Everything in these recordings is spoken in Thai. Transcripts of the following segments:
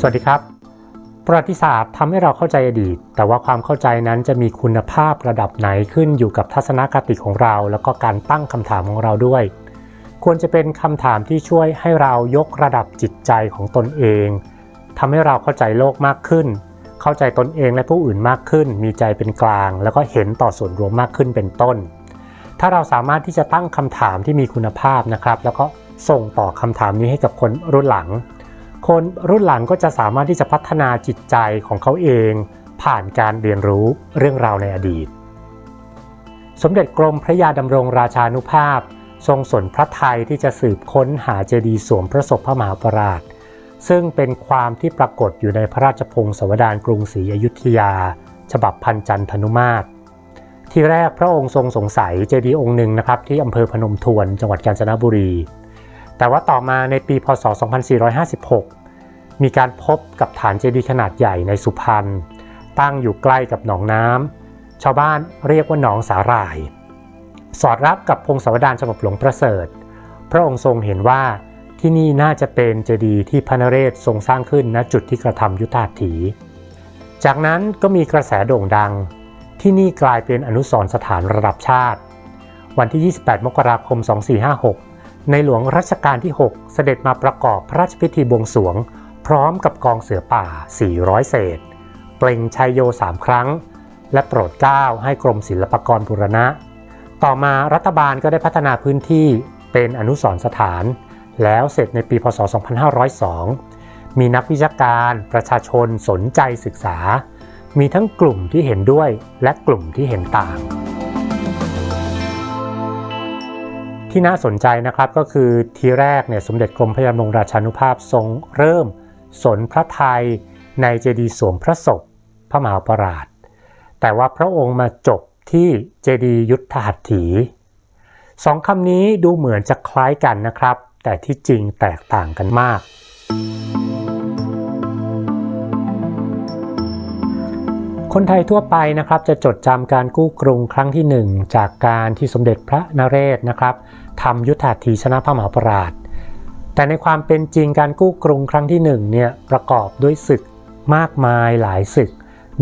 สวัสดีครับ ประวัติศาสตร์ทำให้เราเข้าใจอดีต แต่ว่าความเข้าใจนั้นจะมีคุณภาพระดับไหนขึ้นอยู่กับทัศนคติของเรา แล้วก็การตั้งคำถามของเราด้วย ควรจะเป็นคำถามที่ช่วยให้เรายกระดับจิตใจของตนเองทำให้เราเข้าใจโลกมากขึ้น เข้าใจตนเองและผู้อื่นมากขึ้น มีใจเป็นกลาง แล้วก็เห็นต่อส่วนรวมมากขึ้นเป็นต้น ถ้าเราสามารถที่จะตั้งคำถามที่มีคุณภาพนะครับ แล้วก็ส่งต่อคำถามนี้ให้กับคนรุ่นหลัง คนรุ่นหลังก็จะสามารถที่จะพัฒนาจิตใจของเขาเอง ผ่านการเรียนรู้เรื่องราวในอดีต สมเด็จกรมพระยาดำรงราชานุภาพ ทรงสนพระไทยที่จะสืบค้นหาเจดีย์สวมพระศพพระมหาปราช ซึ่งเป็นความที่ปรากฏอยู่ในพระราชพงศาวดารกรุงศรีอยุธยา ฉบับพันจันทนุมาตร ที่แรกพระองค์ทรงสงสัยเจดีย์องค์หนึ่งนะครับที่อำเภอพนมทวนจังหวัดกาญจนบุรี แต่ว่าต่อมาในปีพศ 2456 มีการพบกับฐานเจดีย์ขนาดใหญ่ในสุพรรณตั้งอยู่ใกล้กับหนองน้ำชาวบ้านเรียกว่าหนองสาหร่าย สอดรับกับพงศาวดารฉบับหลวงประเสริฐ พระองค์ทรงเห็นว่า ที่นี่น่าจะเป็นเจดีย์ที่พระนเรศทรงสร้างขึ้นณจุดที่กระทำยุทธาถี จากนั้นก็มีกระแสโด่งดัง ที่นี่กลายเป็นอนุสรณ์สถานระดับชาติ วันที่ 28 มกราคม 2456 ในหลวงรัชกาลที่ 6 เสด็จมาประกอบพระราชพิธีบวงสรวง พร้อมกับกองเสือป่า 400 เศษ เปล่งชัยโย 3 ครั้ง และโปรดเกล้าให้กรมศิลปากรบุรณะ ต่อมารัฐบาลก็ได้พัฒนาพื้นที่เป็นอนุสรณ์สถาน แล้วเสร็จในปีพศ 2502 มีนักวิชาการประชาชนสนใจศึกษา มีทั้งกลุ่มที่เห็นด้วยและกลุ่มที่เห็นต่าง ที่น่าสนใจนะครับก็คือทีแรกเนี่ยสมเด็จกรมพระยาดำรงราชานุภาพทรงเริ่ม สนพระไทยในเจดีย์สวมพระศพพระมหาปราชแต่ว่าพระองค์มาจบที่เจดีย์ยุทธหัตถีสองคำนี้ดูเหมือนจะคล้ายกันนะครับ แต่ที่จริงแตกต่างกันมาก คนไทยทั่วไปนะครับจะจดจำการกู้กรุงครั้งที่หนึ่งจากการที่สมเด็จพระนเรศนะครับทำยุทธาถีชนะพระมหาปราชแต่ในความเป็นจริงการกู้กรุงครั้งที่หนึ่งเนี่ยประกอบด้วยศึกมากมายหลายศึก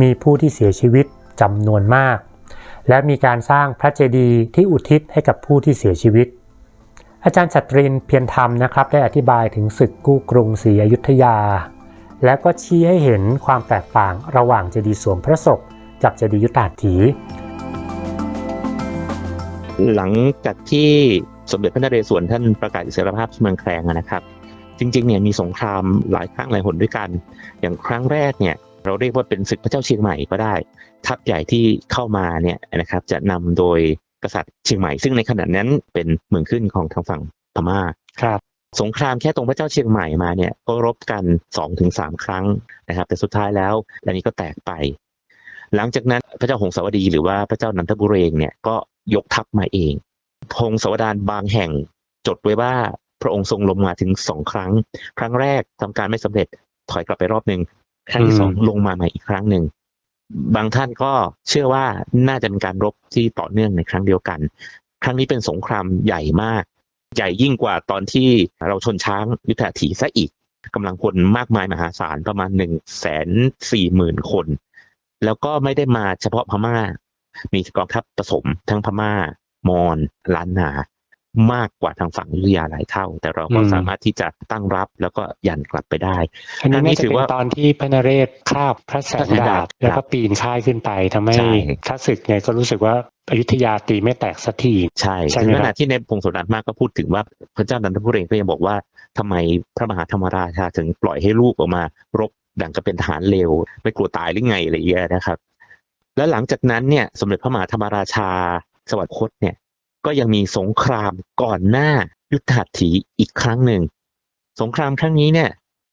มีผู้ที่เสียชีวิตจำนวนมาก และมีการสร้างพระเจดีย์ที่อุทิศให้กับผู้ที่เสียชีวิต อาจารย์ชัตรินเพียรธรรมนะครับได้อธิบายถึงศึกกู้กรุงศรีอยุธยา และก็ชี้ให้เห็นความแตกต่างระหว่างเจดีย์สวมพระศพกับเจดีย์ยุทธาถีหลังจากที่สมเด็จพระนเรศวรท่านประกาศอิสรภาพเมืองแคลงนะครับ จริงๆเนี่ยมีสงครามหลายครั้งหลายหนด้วยกัน อย่างครั้งแรกเนี่ยเราเรียกว่าเป็นศึกพระเจ้าเชียงใหม่ก็ได้ ทัพใหญ่ที่เข้ามาเนี่ยนะครับจะนำโดย กษัตริย์เชียงใหม่ซึ่งในขณะนั้นเป็นเมืองขึ้นของทางฝั่งพม่าครับสงครามแค่ตรงพระเจ้าเชียงใหม่มาเนี่ยก็รบกัน2อถึงสครั้งนะครับ แต่สุดท้ายแล้วอันนี้ก็แตกไป หลังจากนั้นพระเจ้าหงสาวดี หรือว่าพระเจ้านันทบุเรงเนี่ยก็ยกทัพมาเองพงศาวดารบางแห่งจดไว้ว่าพระองค์ทรงลงมาถึงสองครั้ง ครั้งแรกทำการไม่สำเร็จถอยกลับไปรอบหนึ่งครั้งที่สองอืมลงมาใหม่อีกครั้งหนึ่ง บางท่านก็เชื่อว่าน่าจะเป็นการรบที่ต่อเนื่องในครั้งเดียวกัน ครั้งนี้เป็นสงครามใหญ่มาก ใหญ่ยิ่งกว่าตอนที่เราชนช้างยุทธาถีซะอีกกำลังพลมากมายมหาศาลประมาณหนึ่งแสนสี่หมื่นคน แล้วก็ไม่ได้มาเฉพาะพม่า มีกองทัพผสมทั้งพม่ามอญล้านนา มากกว่าทางฝั่งอยุธยาหลายเท่า แต่เราก็อืมสามารถที่จะตั้งรับแล้วก็ยันกลับไปได้อันนี้อันนี้น่าจะถือเป็นว่าตอนที่พระนเรศคาบพระแสงดาบครับแล้วก็ปีนค่ายขึ้นไปทำให้ใช่ข้าศึกเนี่ยก็รู้สึกว่าอยุธยาตีไม่แตกสักทีใช่ใช่ไหมถึงครับขนาดที่ในพงศาวดารมากก็พูดถึงว่าพระเจ้านันทบุรีก็ยังบอกว่าทำไมพระมหาธรรมราชาถึงปล่อยให้ลูกออกมารบดังกับเป็นทหารเลวไม่กลัวตายหรือไงอะไรอย่างเงี้ยนะครับ แล้วหลังจากนั้นเนี่ยสมเด็จพระมหาธรรมราชาสวรรคตเนี่ย ก็ยังมีสงครามก่อนหน้ายุทธหัตถีอีกครั้งหนึ่ง สงครามครั้งนี้เนี่ย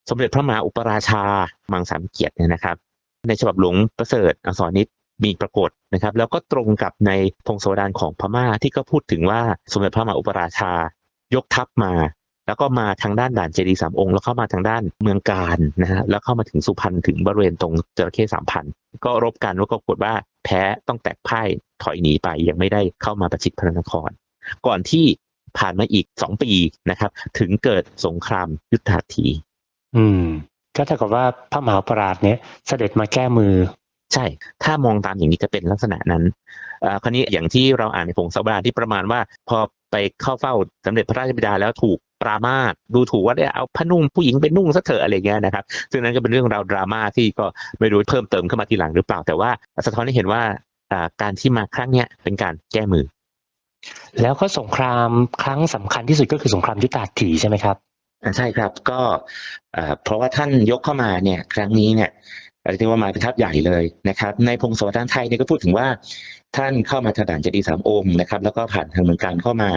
สมเด็จพระมหาอุปราชา มังสามเกียรติเนี่ยนะครับ ในฉบับหลวงประเสริฐอักษรนิตมีปรากฏนะครับ แล้วก็ตรงกับในพงศาวดารของพม่าที่ก็พูดถึงว่าสมเด็จพระมหาอุปราชายกทัพมา แล้วก็มาทางด้านด่านเจดีสามองค์ แล้วเข้ามาทางด้านเมืองการนะฮะแล้วเข้ามาถึงสุพรรณถึงบริเวณตรงจระเข้สามพัน ก็รบกันแล้วก็ปรากฏว่าแพ้ต้องแตกพ่ายถอยหนีไปยังไม่ได้เข้ามาประชิดพระนคร ก่อนที่ผ่านมาอีกสองปีนะครับ ถึงเกิดสงครามยุทธหัตถีอืม ก็เท่ากับว่าพระมหาปราชญ์เนี่ยเสด็จมาแก้มือ ใช่ ถ้ามองตามอย่างนี้จะเป็นลักษณะนั้นอ่าคราวนี้อย่างที่เราอ่านในพงศาวดารที่ประมาณว่า พอไปเข้าเฝ้าสมเด็จพระราชบิดาแล้วถูก ปรามาสดูถูกว่าได้เอาผ้านุ่งผู้หญิงไปนุ่งซะเถอะอะไรเงี้ยนะครับ ซึ่งนั้นก็เป็นเรื่องราวดราม่าที่ก็ไม่รู้เพิ่มเติมขึ้นมาทีหลังหรือเปล่า แต่ว่าสะท้อนให้เห็นว่าอ่าการที่มาครั้งเนี้ยเป็นการแก้มือ แล้วก็สงครามครั้งสำคัญที่สุดก็คือสงครามยุทธหัตถีใช่ไหมครับอ่าใช่ครับก็เอ่อเพราะว่าท่านยกเข้ามาเนี่ยครั้งนี้เนี่ยเรียกว่ามาเป็นทัพใหญ่เลยนะครับ ในพงศาวดารไทยเนี่ยก็พูดถึงว่า ท่านเข้ามาทางด่านเจดีสามองค์นะครับ แล้วก็ผ่านทางเมืองการเข้ามา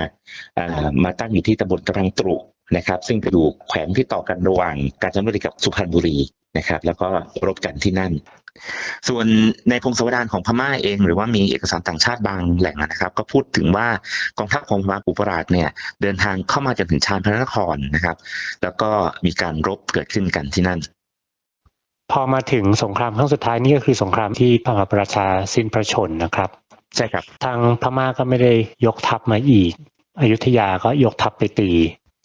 อ่ามาตั้งอยู่ที่ตำบลตรังตรุนะครับ ซึ่งไปอยู่แขวงที่ต่อกันระหว่างกาญจนบุรีกับสุพรรณบุรีนะครับ แล้วก็รบกันที่นั่น ส่วนในพงศาวดารของพม่าเอง หรือว่ามีเอกสารต่างชาติบางแหล่งนะครับ ก็พูดถึงว่ากองทัพของพม่าอุปราชเนี่ยเดินทางเข้ามาจนถึงชานพระนครนะครับ แล้วก็มีการรบเกิดขึ้นกันที่นั่นพอมาถึงสงครามครั้งสุดท้ายนี่ก็คือสงครามที่พระมหาประชาสิ้นพระชนนะครับ ใช่ครับทางพม่าก็ไม่ได้ยกทัพมาอีก อยุธยาก็ยกทัพไปตี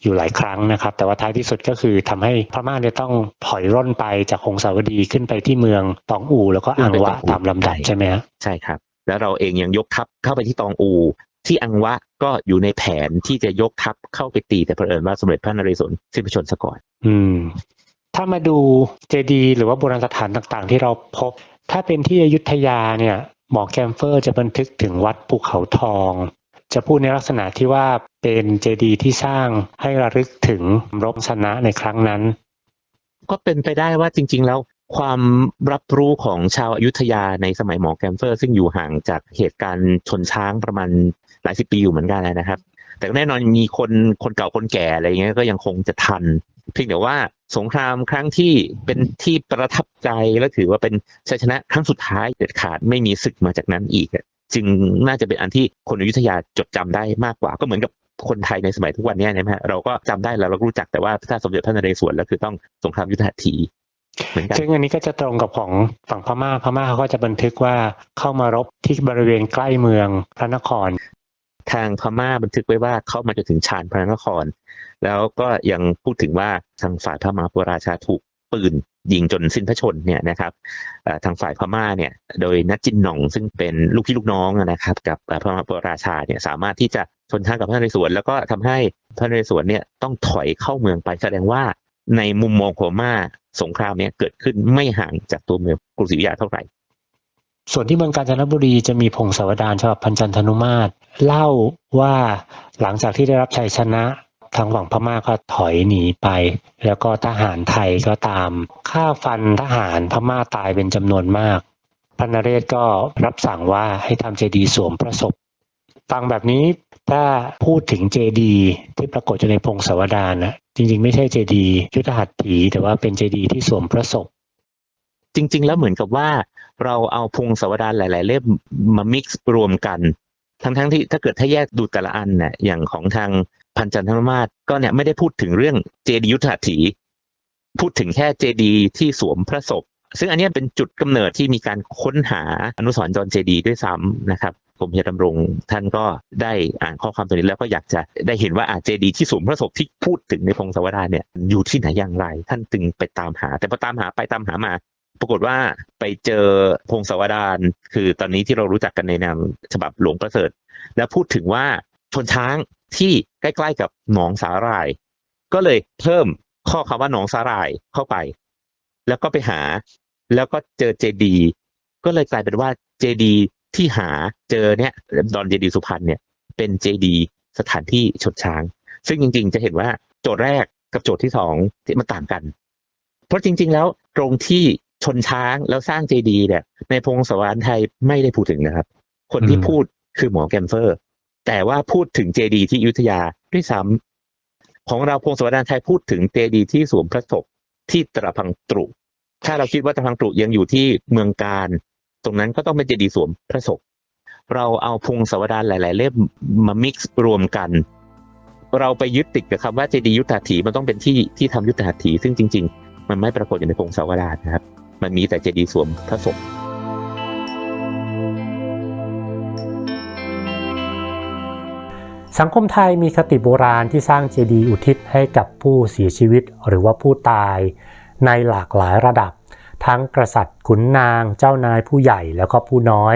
อยู่หลายครั้งนะครับ แต่ว่าท้ายที่สุดก็คือทำให้พม่าเนี่ยต้องถอยร่นไปจากหงสาวดีขึ้นไปที่เมืองตองอูแล้วก็อังวะตามลำดับใช่ไหมฮะใช่ครับ แล้วเราเองยังยกทัพเข้าไปที่ตองอู ที่อังวะก็อยู่ในแผนที่จะยกทัพเข้าไปตีแต่เผอิญว่าสมเด็จพระนเรศวรสิ้นพระชนม์ซะก่อน อืม ถ้ามาดูเจดีย์หรือว่าโบราณสถานต่างๆ ที่เราพบ ถ้าเป็นที่อยุธยาเนี่ย หมอแกมเฟอร์จะบันทึกถึงวัดภูเขาทอง จะพูดในลักษณะที่ว่าเป็นเจดีย์ที่สร้างให้ระลึกถึงรบชนะในครั้งนั้น ก็เป็นไปได้ว่าจริง ๆ แล้วความรับรู้ของชาวอยุธยาในสมัยหมอแกมเฟอร์ ซึ่งอยู่ห่างจากเหตุการณ์ชนช้างประมาณหลายสิบปีอยู่เหมือนกันนะครับ แต่แน่นอนมีคนคนเก่าคนแก่อะไรเงี้ยก็ยังคงจะทัน เพียงแต่ว่าสงครามครั้งที่เป็นที่ประทับใจและถือว่าเป็นชัยชนะครั้งสุดท้ายเด็ดขาดไม่มีศึกมาจากนั้นอีกอะจึงน่าจะเป็นอันที่คนอยุธยาจดจำได้มากกว่าก็เหมือนกับคนไทยในสมัยทุกวันเนี้ยนะฮะเราก็จำได้แล้วเราก็รู้จักแต่ว่าถ้าสมเด็จพระนเรศวรแล้วคือต้องสงครามยุทธหัตถีเหมือนกันซึ่งอันนี้ก็จะตรงกับของฝั่งพม่าพม่าเขาก็จะบันทึกว่าเข้ามารบที่บริเวณใกล้เมืองพระนคร ทางพม่าบันทึกไว้ว่าเข้ามาจนถึงชานพระนคร แล้วก็ยังพูดถึงว่าทางฝ่ายพระมหาปุราชาถูกปืนยิงจนสิ้นพระชนเนี่ยนะครับทางฝ่ายพม่าเนี่ยโดยนัดจินหน่องซึ่งเป็นลูกพี่ลูกน้องนะครับกับพระมหาปุราชาเนี่ยสามารถที่จะชนท้ากับพระนเรศวรแล้วก็ทำให้พระนเรศวรเนี่ยต้องถอยเข้าเมืองไปแสดงว่าในมุมมองของพม่าสงครามเนี่ยเกิดขึ้นไม่ห่างจากตัวเมืองกรุงศรีอยุธยาเท่าไหร่ ส่วนที่เมืองกาญจนบุรีจะมีพงศาวดารฉบับพันจันทนุมาตรเล่าว่าหลังจากที่ได้รับชัยชนะ ทางฝั่งพม่าก็ถอยหนีไป แล้วก็ทหารไทยก็ตามฆ่าฟันทหารพม่าตายเป็นจำนวนมากพระนเรศก็รับสั่งว่าให้ทำเจดีย์สวมพระศพฟังแบบนี้ถ้าพูดถึงเจดีที่ปรากฏอยู่ในพงศาวดารนะจริงๆ ไม่ใช่เจดียุทธหัตถีแต่ว่าเป็นเจดีที่สวมพระศพจริง ๆ แล้วเหมือนกับว่าเราเอาพงศาวดารหลาย ๆ เล่มมา mix รวมกัน ทั้งๆที่ถ้าเกิดถ้าแยกดูแต่ละอันเนี่ยอย่างของทาง พันจันทรมาศก็เนี่ยไม่ได้พูดถึงเรื่องเจดียุทธหัตถี พูดถึงแค่เจดีที่สวมพระศพ ซึ่งอันนี้เป็นจุดกำเนิดที่มีการค้นหาอนุสรณ์จรเจดีด้วยซ้ำนะครับกรมเฮียดำรงท่านก็ได้อ่านข้อความตัวนี้แล้วก็อยากจะได้เห็นว่าอาเจดีที่สวมพระศพที่พูดถึงในพงศาวดารเนี่ยอยู่ที่ไหนอย่างไร ท่านจึงไปตามหา แต่พอตามหาไปตามหามา ปรากฏว่าไปเจอพงศาวดารคือตอนนี้ที่เรารู้จักกันในนามฉบับหลวงประเสริฐ แล้วพูดถึงว่าชนช้าง ที่ใกล้ๆกับหนองสาหร่าย ก็เลยเพิ่มข้อคำว่าหนองสาหร่ายเข้าไป แล้วก็ไปหา แล้วก็เจอเจดี ก็เลยกลายเป็นว่าเจดีที่หาเจอเนี่ยดอนเจดีสุพรรณเนี่ยเป็นเจดีสถานที่ชนช้าง ซึ่งจริง ๆ จะเห็นว่าโจทย์แรกกับโจทย์ที่สองที่มันต่างกัน เพราะจริง ๆ แล้วตรงที่ชนช้างแล้วสร้างเจดีเนี่ยในพงศาวดารไทยไม่ได้พูดถึงนะครับ คนที่อืมพูดคือหมอแกมเฟอร์ แต่ว่าพูดถึงเจดีที่อยุธยาด้วยซ้ำของเราพงศาวดารไทยพูดถึงเจดีที่สวมพระศพที่ตะพังตรุ ถ้าเราคิดว่าตะพังตรุยังอยู่ที่เมืองการ ตรงนั้นก็ต้องเป็นเจดีย์สวมพระศพเราเอาพงศาวดารหลาย ๆ เล่มมา mix รวมกัน เราไปยึดติดกับคำว่าเจดีย์ยุทธาถีมันต้องเป็นที่ที่ทำยุทธาถีซึ่งจริง ๆ มันไม่ปรากฏอยู่ในพงศาวดารนะครับ มันมีแต่เจดีย์สวมพระศพ สังคมไทยมีคติโบราณที่สร้างเจดีย์อุทิศให้กับผู้เสียชีวิตหรือว่าผู้ตาย ในหลากหลายระดับ ทั้งกษัตริย์ขุนนาง เจ้านายผู้ใหญ่แล้วก็ผู้น้อย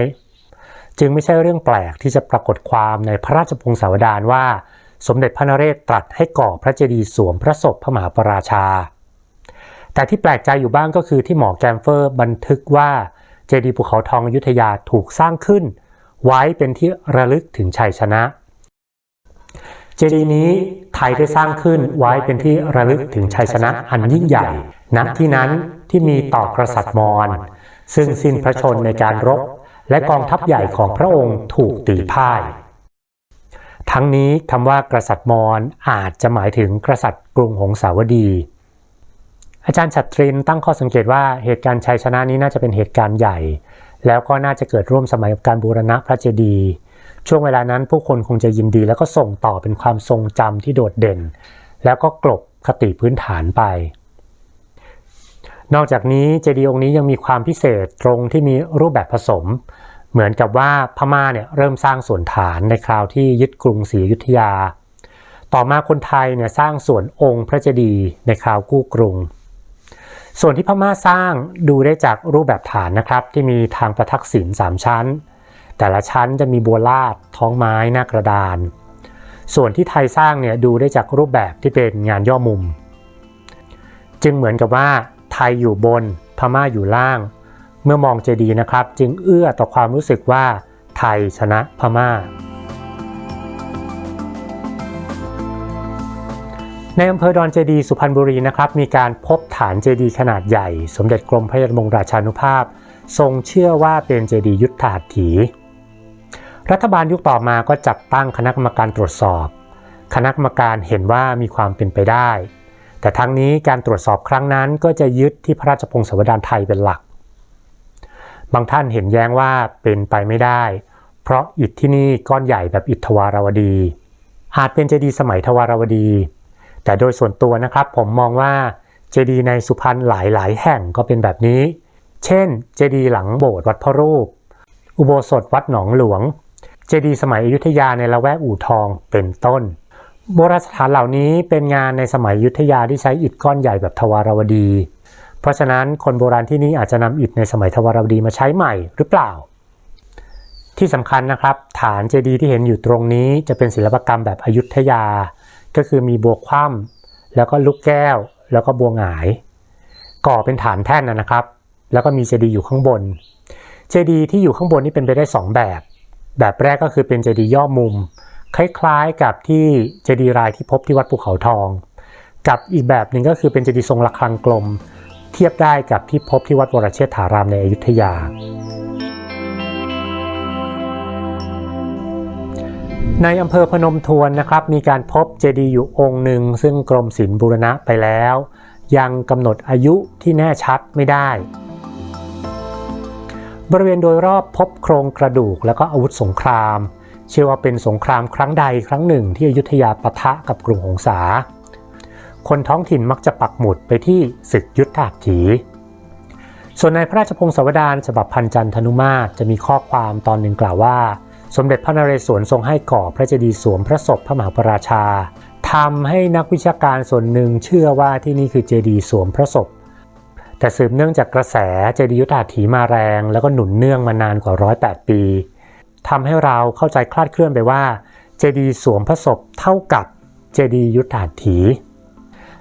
จึงไม่ใช่เรื่องแปลกที่จะปรากฏความในพระราชพงศาวดารว่า สมเด็จพระนเรศตรัสให้ก่อพระเจดีย์สวมพระศพพระมหาปราชา แต่ที่แปลกใจอยู่บ้างก็คือที่หมอแกมเฟอร์บันทึกว่าเจดีย์ภูเขาทองอยุธยาถูกสร้างขึ้น ไว้เป็นที่ระลึกถึงชัยชนะ เจดีย์นี้ไทยได้สร้างขึ้นไว้เป็นที่ระลึกถึงชัยชนะอันยิ่งใหญ่ณที่นั้นที่มีต่อกษัตริย์มอญซึ่งสิ้นพระชนในการรบ และกองทัพใหญ่ของพระองค์ถูกตีพ่าย ทั้งนี้คำว่ากษัตริย์มอญอาจจะหมายถึงกษัตริย์กรุงหงสาวดี อาจารย์ฉัตรินตั้งข้อสังเกตว่าเหตุการณ์ชัยชนะนี้น่าจะเป็นเหตุการณ์ใหญ่ แล้วก็น่าจะเกิดร่วมสมัยกับการบูรณะพระเจดีย์ ช่วงเวลานั้นผู้คนคงจะยินดีแล้วก็ส่งต่อเป็นความทรงจำที่โดดเด่น แล้วก็กลบคติพื้นฐานไป นอกจากนี้เจดีย์องค์นี้ยังมีความพิเศษตรงที่มีรูปแบบผสม เหมือนกับว่าพม่าเนี่ยเริ่มสร้างส่วนฐานในคราวที่ยึดกรุงศรีอยุธยา ต่อมาคนไทยเนี่ยสร้างส่วนองค์พระเจดีย์ในคราวกู้กรุง ส่วนที่พม่าสร้างดูได้จากรูปแบบฐานนะครับที่มีทางประทักษิณสามชั้น แต่ละชั้นจะมีบัวลาดท้องไม้หน้ากระดาน ส่วนที่ไทยสร้างเนี่ยดูได้จากรูปแบบที่เป็นงานย่อมุม จึงเหมือนกับว่าไทยอยู่บนพม่าอยู่ล่าง เมื่อมองเจดีย์นะครับ จึงเอื้อต่อความรู้สึกว่าไทยชนะพม่า ในอำเภอดอนเจดีย์สุพรรณบุรีนะครับ มีการพบฐานเจดีย์ขนาดใหญ่ สมเด็จกรมพระยาดมงราชานุภาพ ทรงเชื่อว่าเป็นเจดีย์ยุทธหัตถี รัฐบาลยุคต่อมาก็จัดตั้งคณะกรรมการตรวจสอบ คณะกรรมการเห็นว่ามีความเป็นไปได้ แต่ทั้งนี้การตรวจสอบครั้งนั้นก็จะยึดที่พระราชพงศาวดารไทยเป็นหลัก บางท่านเห็นแย้งว่าเป็นไปไม่ได้ เพราะอิฐที่นี่ก้อนใหญ่แบบอิฐทวารวดี อาจเป็นเจดีย์สมัยทวารวดี แต่โดยส่วนตัวนะครับผมมองว่าเจดีย์ในสุพรรณหลาย ๆ แห่งก็เป็นแบบนี้ เช่น เจดีย์หลังโบสถ์วัดพระรูป อุโบสถวัดหนองหลวง เจดีย์สมัยอยุธยาในละแวกอู่ทองเป็นต้น โบราณสถานเหล่านี้เป็นงานในสมัยอยุธยาที่ใช้อิฐก้อนใหญ่แบบทวารวดี เพราะฉะนั้นคนโบราณที่นี่อาจจะนำอิฐในสมัยทวารวดีมาใช้ใหม่หรือเปล่า ที่สำคัญนะครับ ฐานเจดีย์ที่เห็นอยู่ตรงนี้จะเป็นศิลปกรรมแบบอยุธยา ก็คือมีบัวคว่ำแล้วก็ลูกแก้ว แล้วก็บัวหงาย ก่อเป็นฐานแท่นนะครับ แล้วก็มีเจดีย์อยู่ข้างบน เจดีย์ที่อยู่ข้างบนนี่เป็นไปได้สองแบบ แบบแรกก็คือเป็นเจดีย์ย่อมุม คล้ายๆกับที่เจดีย์รายที่พบที่วัดภูเขาทอง กับอีกแบบหนึ่งก็คือเป็นเจดีย์ทรงระฆังกลม เทียบได้กับที่พบที่วัดวรเชษฐารามในอยุธยา ในอำเภอพนมทวนนะครับมีการพบเจดีย์อยู่องค์หนึ่งซึ่งกรมศิลป์บูรณะไปแล้ว ยังกำหนดอายุที่แน่ชัดไม่ได้ บริเวณโดยรอบพบโครงกระดูกแล้วก็อาวุธสงคราม เชื่อว่าเป็นสงครามครั้งใดครั้งหนึ่งที่อยุธยาปะทะกับกรุงหงสา คนท้องถิ่นมักจะปักหมุดไปที่ศึกยุทธหัตถี ส่วนในพระราชพงศาวดารฉบับพันจันทนุมาตรจะมีข้อความตอนหนึ่งกล่าวว่า สมเด็จพระนเรศวรทรงให้ก่อพระเจดีย์สวมพระศพพระมหาปราชาทำให้นักวิชาการส่วนหนึ่งเชื่อว่าที่นี่คือเจดีย์สวมพระศพ แต่สืบเนื่องจากกระแสเจดียุทธหัตถีมาแรง แล้วก็หนุนเนื่องมานานกว่า108ปีทำให้เราเข้าใจคลาดเคลื่อนไปว่า เจดีย์สวมพระศพเท่ากับเจดียุทธหัตถี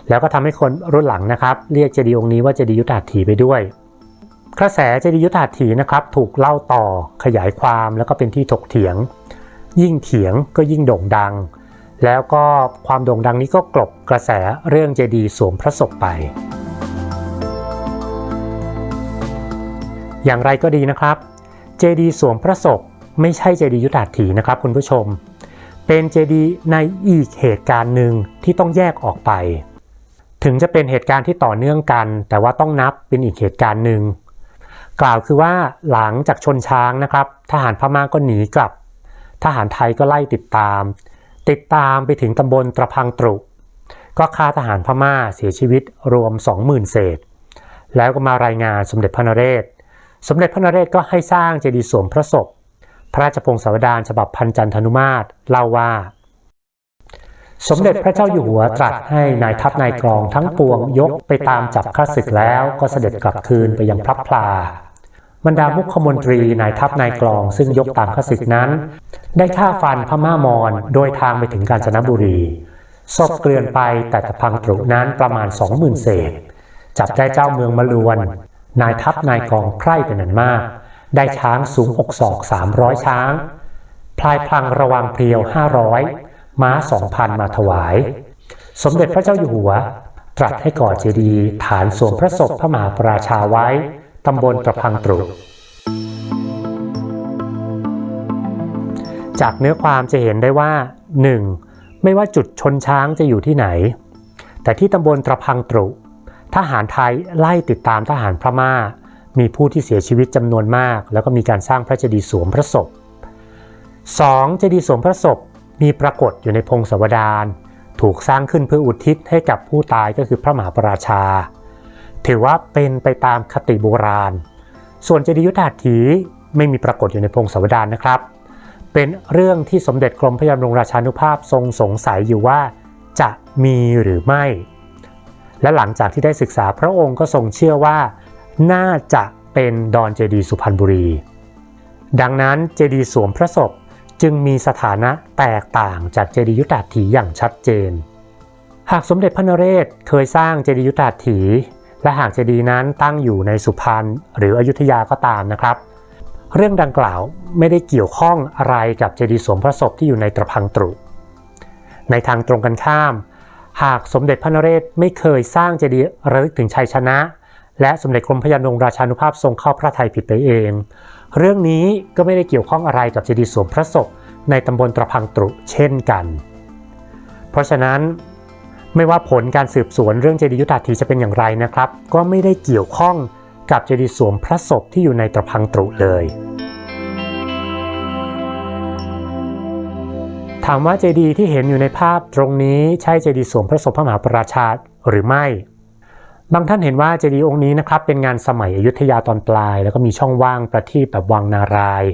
แล้วก็ทำให้คนรุ่นหลังนะครับ เรียกเจดีย์องค์นี้ว่าเจดีย์ยุทธหัตถีไปด้วย กระแสเจดีย์ยุทธหัตถีนะครับถูกเล่าต่อขยายความแล้วก็เป็นที่ถกเถียง ยิ่งเถียงก็ยิ่งโด่งดัง แล้วก็ความโด่งดังนี้ก็กลบกระแสเรื่องเจดีย์สวมพระศพไป อย่างไรก็ดีนะครับ เจดีย์สวมพระศพไม่ใช่เจดีย์ยุทธหัตถีนะครับคุณผู้ชม เป็นเจดีย์ในอีกเหตุการณ์หนึ่งที่ต้องแยกออกไป ถึงจะเป็นเหตุการณ์ที่ต่อเนื่องกัน แต่ว่าต้องนับเป็นอีกเหตุการณ์หนึ่งกล่าวคือว่าหลังจากชนช้างนะครับ ทหารพม่าก็หนีกลับ ทหารไทยก็ไล่ติดตาม ติดตามไปถึงตำบลตระพังตรุ ก็ฆ่าทหารพม่าเสียชีวิตรวม 20,000 เศษ แล้วก็มารายงานสมเด็จพระนเรศ สมเด็จพระนเรศก็ให้สร้างเจดีย์สวมพระศพ พระราชพงศาวดารฉบับพันจันทนุมาตรเล่าว่า สมเด็จพระเจ้าอยู่หัวตรัสให้นายทัพนายกรองทั้งปวงยกไปตามจับข้าศึกแล้วก็เสด็จกลับคืนไปยังพระพลาบรรดามุขมนตรีนายทัพนายกรองซึ่งยกตามข้าศึกนั้น ได้ฆ่าฟันพม่ามอนโดยทางไปถึงกาญจนบุรีศพเกลื่อนไปแต่ตะพังตรุนั้นประมาณสองหมื่นเศษ จับได้เจ้าเมืองมะลวน นายทัพนายกองไพร่เป็นอันมาก ได้ช้างสูงอกศอกสามร้อยช้าง พลายพลังระวังเพรียวห้าร้อยม้าสองพันมาถวาย สมเด็จพระเจ้าอยู่หัว ตรัสให้ก่อเจดีย์ฐานสวมพระศพพระมหาประราชาไว้ ตำบลตระพังตรุ จากเนื้อความจะเห็นได้ว่า 1. ไม่ว่าจุดชนช้างจะอยู่ที่ไหน แต่ที่ตำบลตระพังตรุ ทหารไทยไล่ติดตามทหารพม่า มีผู้ที่เสียชีวิตจำนวนมาก แล้วก็มีการสร้างพระเจดีย์สวมพระศพ 2. เจดีย์สวมพระศพมีปรากฏอยู่ในพงศาวดารถูกสร้างขึ้นเพื่ออุทิศให้กับผู้ตายก็คือพระมหาปราชา ถือว่าเป็นไปตามคติโบราณ ส่วนเจดีย์ยุทธาถีไม่มีปรากฏอยู่ในพงศาวดารนะครับ เป็นเรื่องที่สมเด็จกรมพระยารงราชานุภาพทรงสงสัยอยู่ว่าจะมีหรือไม่ และหลังจากที่ได้ศึกษาพระองค์ก็ทรงเชื่อว่า น่าจะเป็นดอนเจดีสุพรรณบุรี ดังนั้นเจดีย์สวมพระศพจึงมีสถานะแตกต่างจากเจดีย์ยุทธาถีอย่างชัดเจน หากสมเด็จพระนเรศเคยสร้างเจดีย์ยุทธาถี และหากเจดีนั้นตั้งอยู่ในสุพรรณหรืออยุธยาก็ตามนะครับ เรื่องดังกล่าวไม่ได้เกี่ยวข้องอะไรกับเจดีย์สวมพระศพที่อยู่ในตรพังตรุ ในทางตรงกันข้าม หากสมเด็จพระนเรศไม่เคยสร้างเจดีย์ระลึกถึงชัยชนะ และสมเด็จกรมพระยารงราชานุภาพทรงเข้าพระทัยผิดไปเอง เรื่องนี้ก็ไม่ได้เกี่ยวข้องอะไรกับเจดีย์สวมพระศพในตำบลตระพังตรุเช่นกัน เพราะฉะนั้นไม่ว่าผลการสืบสวนเรื่องเจดีย์ยุทธาถีจะเป็นอย่างไรนะครับ ก็ไม่ได้เกี่ยวข้องกับเจดีย์สวมพระศพที่อยู่ในตระพังตรุเลย ถามว่าเจดีย์ที่เห็นอยู่ในภาพตรงนี้ใช่เจดีย์สวมพระศพพระมหาปราชาหรือไม่ บางท่านเห็นว่าเจดีย์องค์นี้นะครับเป็นงานสมัยอยุธยาตอนปลาย แล้วก็มีช่องว่างประทีปแบบวังนาราย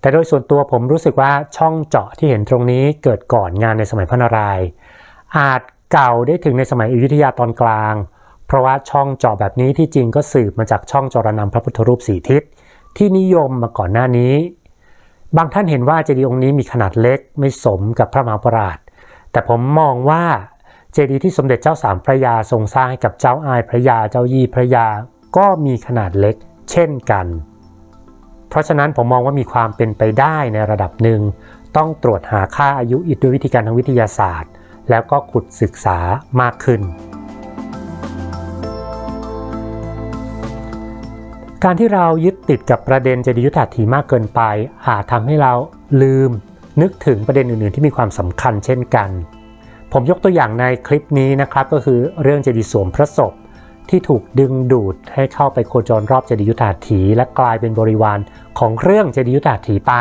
แต่โดยส่วนตัวผมรู้สึกว่าช่องเจาะที่เห็นตรงนี้เกิดก่อนงานในสมัยพระนาราย อาจเก่าได้ถึงในสมัยอยุธยาตอนกลาง เพราะว่าช่องเจาะแบบนี้ที่จริงก็สืบมาจากช่องจรนำพระพุทธรูปสีทิศที่นิยมมาก่อนหน้านี้ บางท่านเห็นว่าเจดีย์องค์นี้มีขนาดเล็กไม่สมกับพระมหาปราชแต่ผมมองว่าเจดีย์ที่สมเด็จเจ้าสามพระยาทรงสร้างให้กับเจ้าอายพระยาเจ้ายี่พระยา ก็มีขนาดเล็กเช่นกัน เพราะฉะนั้นผมมองว่ามีความเป็นไปได้ในระดับหนึ่ง ต้องตรวจหาค่าอายุอิฐด้วยวิธีการทางวิทยาศาสตร์ แล้วก็ขุดศึกษามากขึ้น การที่เรายึดติดกับประเด็นเจดียุทธาถีมากเกินไป อาจทำให้เราลืมนึกถึงประเด็นอื่นๆ ที่มีความสำคัญเช่นกัน ผมยกตัวอย่างในคลิปนี้นะครับก็คือเรื่องเจดีย์สวมพระศพที่ถูกดึงดูดให้เข้าไปโคจรรอบเจดียุทธาถี และกลายเป็นบริวารของเรื่องเจดีย์ยุทธาถีไป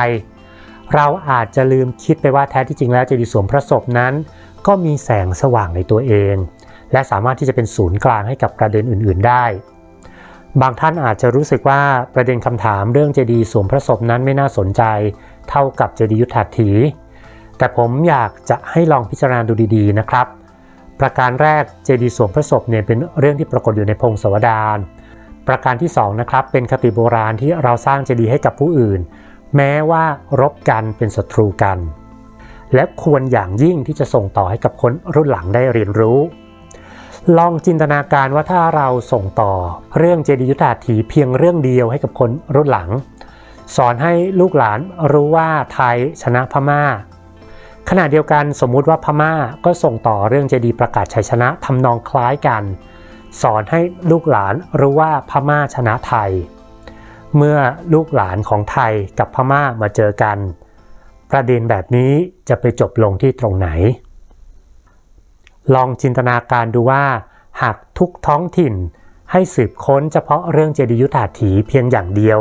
เราอาจจะลืมคิดไปว่าแท้ที่จริงแล้วเจดีย์สวมพระศพนั้น ก็มีแสงสว่างในตัวเอง และสามารถที่จะเป็นศูนย์กลางให้กับประเด็นอื่น ๆ ได้ บางท่านอาจจะรู้สึกว่าประเด็นคำถามเรื่องเจดีย์สวมพระศพนั้นไม่น่าสนใจ เท่ากับเจดีย์ยุทธาถี แต่ผมอยากจะให้ลองพิจารณาดูดีๆนะครับ ประการแรกเจดีย์สวมพระศพเนี่ยเป็นเรื่องที่ปรากฏอยู่ในพงศาวดารประการที่2นะครับเป็นคติโบราณที่เราสร้างเจดีย์ให้กับผู้อื่น แม้ว่ารบกันเป็นศัตรูกัน และควรอย่างยิ่งที่จะส่งต่อให้กับคนรุ่นหลังได้เรียนรู้ ลองจินตนาการว่าถ้าเราส่งต่อ เรื่องเจดียุทธาถีเพียงเรื่องเดียวให้กับคนรุ่นหลัง สอนให้ลูกหลานรู้ว่าไทยชนะพม่า ขณะเดียวกันสมมุติว่าพม่าก็ส่งต่อเรื่องเจดีประกาศชัยชนะทำนองคล้ายกัน สอนให้ลูกหลานรู้ว่าพม่าชนะไทย เมื่อลูกหลานของไทยกับพม่ามาเจอกัน ประเด็นแบบนี้จะไปจบลงที่ตรงไหน ลองจินตนาการดูว่า หากทุกท้องถิ่นให้สืบค้นเฉพาะเรื่องเจดียุทธาถีเพียงอย่างเดียว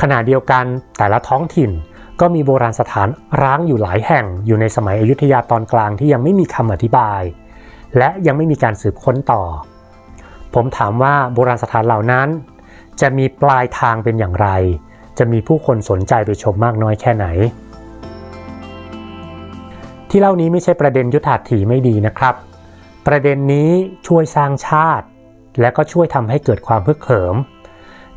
ขณะเดียวกันแต่ละท้องถิ่นก็มีโบราณสถานร้างอยู่หลายแห่งอยู่ในสมัยอยุธยาตอนกลางที่ยังไม่มีคำอธิบาย และยังไม่มีการสืบค้นต่อ ผมถามว่าโบราณสถานเหล่านั้น จะมีปลายทางเป็นอย่างไร จะมีผู้คนสนใจไปชมมากน้อยแค่ไหน ที่เล่านี้ไม่ใช่ประเด็นยุทธาถีไม่ดีนะครับ ประเด็นนี้ช่วยสร้างชาติ และก็ช่วยทำให้เกิดความพึกเขิม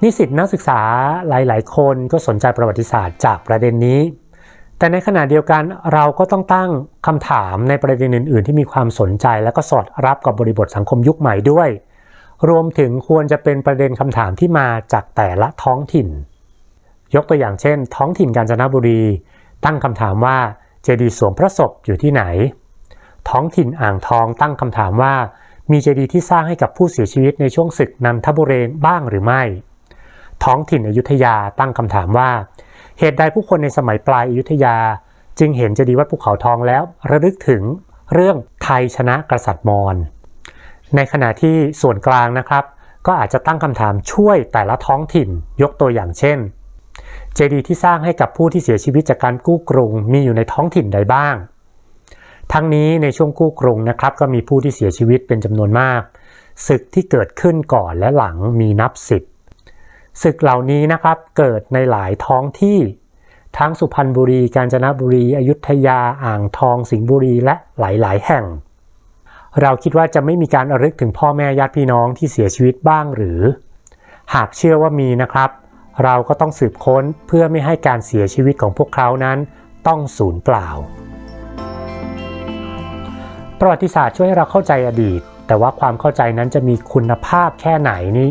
นิสิตนักศึกษาหลาย ๆ คนก็สนใจประวัติศาสตร์จากประเด็นนี้ แต่ในขณะเดียวกันเราก็ต้องตั้งคำถามในประเด็นอื่น ๆ ที่มีความสนใจ และก็สอดรับกับบริบทสังคมยุคใหม่ด้วย รวมถึงควรจะเป็นประเด็นคำถามที่มาจากแต่ละท้องถิ่น ยกตัวอย่างเช่น ท้องถิ่นกาญจนบุรี ตั้งคำถามว่า เจดีย์สวมพระศพอยู่ที่ไหน ท้องถิ่นอ่างทองตั้งคำถามว่า มีเจดีย์ที่สร้างให้กับผู้เสียชีวิตในช่วงศึกนันทบุรีบ้างหรือไม่ ท้องถิ่นอยุธยาตั้งคำถามว่า เหตุใดผู้คนในสมัยปลายอยุธยา จึงเห็นเจดีย์วัดภูเขาทองแล้วระลึกถึงเรื่องไทยชนะกษัตริย์มอญในขณะที่ส่วนกลางนะครับ ก็อาจจะตั้งคำถามช่วยแต่ละท้องถิ่นยกตัวอย่างเช่น เจดีย์ที่สร้างให้กับผู้ที่เสียชีวิตจากการกู้กรุงมีอยู่ในท้องถิ่นใดบ้าง ทั้งนี้ในช่วงกู้กรุงนะครับก็มีผู้ที่เสียชีวิตเป็นจำนวนมาก ศึกที่เกิดขึ้นก่อนและหลังมีนับสิบศึกเหล่านี้นะครับเกิดในหลายท้องที่ ทั้งสุพรรณบุรี กาญจนบุรี อยุธยา อ่างทอง สิงห์บุรี และหลาย ๆ แห่ง เราคิดว่าจะไม่มีการระลึกถึงพ่อแม่ญาติพี่น้องที่เสียชีวิตบ้างหรือ หากเชื่อว่ามีนะครับ เราก็ต้องสืบค้นเพื่อไม่ให้การเสียชีวิตของพวกเขานั้นต้องสูญเปล่า ประวัติศาสตร์ช่วยให้เราเข้าใจอดีต แต่ว่าความเข้าใจนั้นจะมีคุณภาพแค่ไหนนี้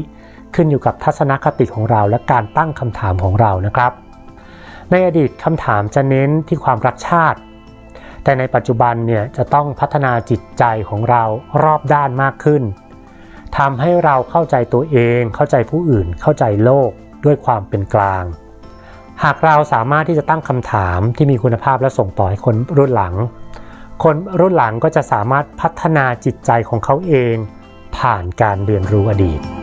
ขึ้นอยู่กับทัศนคติของเราและการตั้งคำถามของเรานะครับ ในอดีตคำถามจะเน้นที่ความรักชาติ แต่ในปัจจุบันเนี่ยจะต้องพัฒนาจิตใจของเรารอบด้านมากขึ้นทำให้เราเข้าใจตัวเอง เข้าใจผู้อื่น เข้าใจโลก ด้วยความเป็นกลาง หากเราสามารถที่จะตั้งคำถามที่มีคุณภาพและส่งต่อให้คนรุ่นหลัง คนรุ่นหลังก็จะสามารถพัฒนาจิตใจของเขาเอง ผ่านการเรียนรู้อดีต